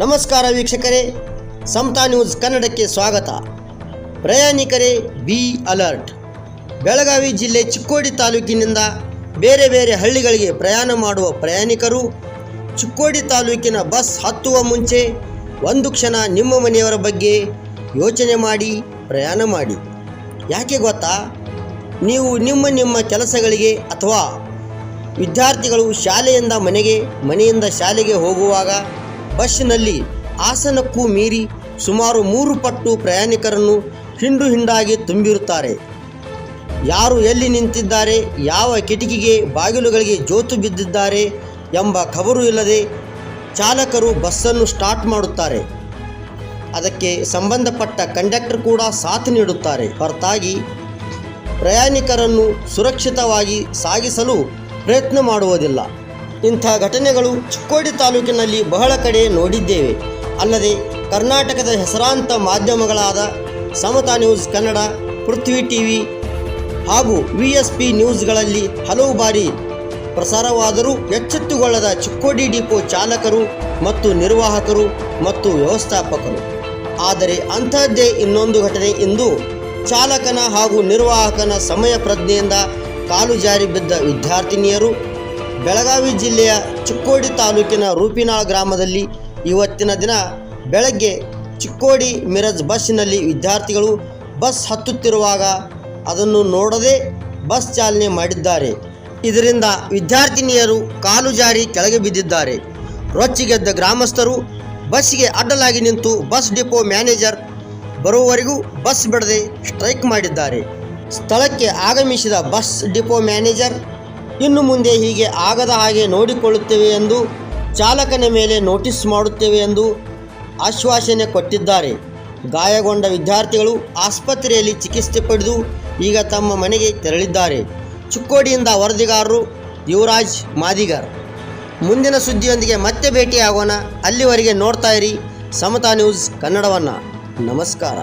ನಮಸ್ಕಾರ ವೀಕ್ಷಕರೇ, ಸಮತಾ ನ್ಯೂಸ್ ಕನ್ನಡಕ್ಕೆ ಸ್ವಾಗತ. ಪ್ರಯಾಣಿಕರೇ, ಬಿ ಅಲರ್ಟ್. ಬೆಳಗಾವಿ ಜಿಲ್ಲೆ ಚಿಕ್ಕೋಡಿ ತಾಲೂಕಿನಿಂದ ಬೇರೆ ಬೇರೆ ಹಳ್ಳಿಗಳಿಗೆ ಪ್ರಯಾಣ ಮಾಡುವ ಪ್ರಯಾಣಿಕರು, ಚಿಕ್ಕೋಡಿ ತಾಲೂಕಿನ ಬಸ್ ಹತ್ತುವ ಮುಂಚೆ ಒಂದು ಕ್ಷಣ ನಿಮ್ಮ ಮನೆಯವರ ಬಗ್ಗೆ ಯೋಚನೆ ಮಾಡಿ, ಪ್ರಯಾಣ ಮಾಡಿ. ಯಾಕೆ ಗೊತ್ತಾ? ನೀವು ನಿಮ್ಮ ನಿಮ್ಮ ಕೆಲಸಗಳಿಗೆ ಅಥವಾ ವಿದ್ಯಾರ್ಥಿಗಳು ಶಾಲೆಯಿಂದ ಮನೆಗೆ, ಮನೆಯಿಂದ ಶಾಲೆಗೆ ಹೋಗುವಾಗ ಬಸ್ಸಿನಲ್ಲಿ ಆಸನಕ್ಕೂ ಮೀರಿ ಸುಮಾರು ಮೂರು ಪಟ್ಟು ಪ್ರಯಾಣಿಕರನ್ನು ಹಿಂಡು ಹಿಂಡಾಗಿ ತುಂಬಿರುತ್ತಾರೆ. ಯಾರು ಎಲ್ಲಿ ನಿಂತಿದ್ದಾರೆ, ಯಾವ ಕಿಟಕಿಗೆ ಬಾಗಿಲುಗಳಿಗೆ ಜೋತು ಬಿದ್ದಿದ್ದಾರೆ ಎಂಬ ಖಬರು ಇಲ್ಲದೆ ಚಾಲಕರು ಬಸ್ಸನ್ನು ಸ್ಟಾರ್ಟ್ ಮಾಡುತ್ತಾರೆ. ಅದಕ್ಕೆ ಸಂಬಂಧಪಟ್ಟ ಕಂಡಕ್ಟರ್ ಕೂಡ ಸಾಥ್ ನೀಡುತ್ತಾರೆ. ಹೊರತಾಗಿ ಪ್ರಯಾಣಿಕರನ್ನು ಸುರಕ್ಷಿತವಾಗಿ ಸಾಗಿಸಲು ಪ್ರಯತ್ನ ಮಾಡುವುದಿಲ್ಲ. ಇಂಥ ಘಟನೆಗಳು ಚಿಕ್ಕೋಡಿ ತಾಲೂಕಿನಲ್ಲಿ ಬಹಳ ಕಡೆ ನೋಡಿದ್ದೇವೆ. ಅಲ್ಲದೆ ಕರ್ನಾಟಕದ ಹೆಸರಾಂತ ಮಾಧ್ಯಮಗಳಾದ ಸಮತಾ ನ್ಯೂಸ್ ಕನ್ನಡ, ಪೃಥ್ವಿ ಟಿವಿ ಹಾಗೂ ವಿ ಎಸ್ ಪಿ ನ್ಯೂಸ್ಗಳಲ್ಲಿ ಹಲವು ಬಾರಿ ಪ್ರಸಾರವಾದರೂ ಎಚ್ಚೆತ್ತುಗೊಳ್ಳದ ಚಿಕ್ಕೋಡಿ ಡಿಪೋ ಚಾಲಕರು ಮತ್ತು ನಿರ್ವಾಹಕರು ಮತ್ತು ವ್ಯವಸ್ಥಾಪಕರು. ಆದರೆ ಅಂಥದ್ದೇ ಇನ್ನೊಂದು ಘಟನೆ ಇಂದು ಚಾಲಕನ ಹಾಗೂ ನಿರ್ವಾಹಕನ ಸಮಯ ಪ್ರಜ್ಞೆಯಿಂದ ಕಾಲು ಜಾರಿ ಬಿದ್ದ ವಿದ್ಯಾರ್ಥಿನಿಯರು ಬೆಳಗಾವಿ ಜಿಲ್ಲೆಯ ಚಿಕ್ಕೋಡಿ ತಾಲೂಕಿನ ರೂಪಿನಾಳ್ ಗ್ರಾಮದಲ್ಲಿ ಇವತ್ತಿನ ದಿನ ಬೆಳಗ್ಗೆ ಚಿಕ್ಕೋಡಿ ಮಿರಜ್ ಬಸ್ಸಿನಲ್ಲಿ ವಿದ್ಯಾರ್ಥಿಗಳು ಬಸ್ ಹತ್ತುತ್ತಿರುವಾಗ ಅದನ್ನು ನೋಡದೆ ಬಸ್ ಚಾಲನೆ ಮಾಡಿದ್ದಾರೆ. ಇದರಿಂದ ವಿದ್ಯಾರ್ಥಿನಿಯರು ಕಾಲು ಜಾರಿ ಕೆಳಗೆ ಬಿದ್ದಿದ್ದಾರೆ. ರೊಚ್ಚಿಗೆದ್ದ ಗ್ರಾಮಸ್ಥರು ಬಸ್ಸಿಗೆ ಅಡ್ಡಲಾಗಿ ನಿಂತು ಬಸ್ ಡಿಪೋ ಮ್ಯಾನೇಜರ್ ಬರುವವರೆಗೂ ಬಸ್ ಬಿಡದೆ ಸ್ಟ್ರೈಕ್ ಮಾಡಿದ್ದಾರೆ. ಸ್ಥಳಕ್ಕೆ ಆಗಮಿಸಿದ ಬಸ್ ಡಿಪೋ ಮ್ಯಾನೇಜರ್ ಇನ್ನು ಮುಂದೆ ಹೀಗೆ ಆಗದ ಹಾಗೆ ನೋಡಿಕೊಳ್ಳುತ್ತೇವೆ ಎಂದು ಚಾಲಕನ ಮೇಲೆ ನೋಟಿಸ್ ಮಾಡುತ್ತೇವೆ ಎಂದು ಆಶ್ವಾಸನೆ ಕೊಟ್ಟಿದ್ದಾರೆ. ಗಾಯಗೊಂಡ ವಿದ್ಯಾರ್ಥಿಗಳು ಆಸ್ಪತ್ರೆಯಲ್ಲಿ ಚಿಕಿತ್ಸೆ ಪಡೆದು ಈಗ ತಮ್ಮ ಮನೆಗೆ ತೆರಳಿದ್ದಾರೆ. ಚಿಕ್ಕೋಡಿಯಿಂದ ವರದಿಗಾರರು ಯುವರಾಜ್ ಮಾದಿಗಾರ್. ಮುಂದಿನ ಸುದ್ದಿಯೊಂದಿಗೆ ಮತ್ತೆ ಭೇಟಿಯಾಗೋಣ. ಅಲ್ಲಿವರೆಗೆ ನೋಡ್ತಾ ಇರಿ ಸಮತಾ ನ್ಯೂಸ್ ಕನ್ನಡವನ್ನು. ನಮಸ್ಕಾರ.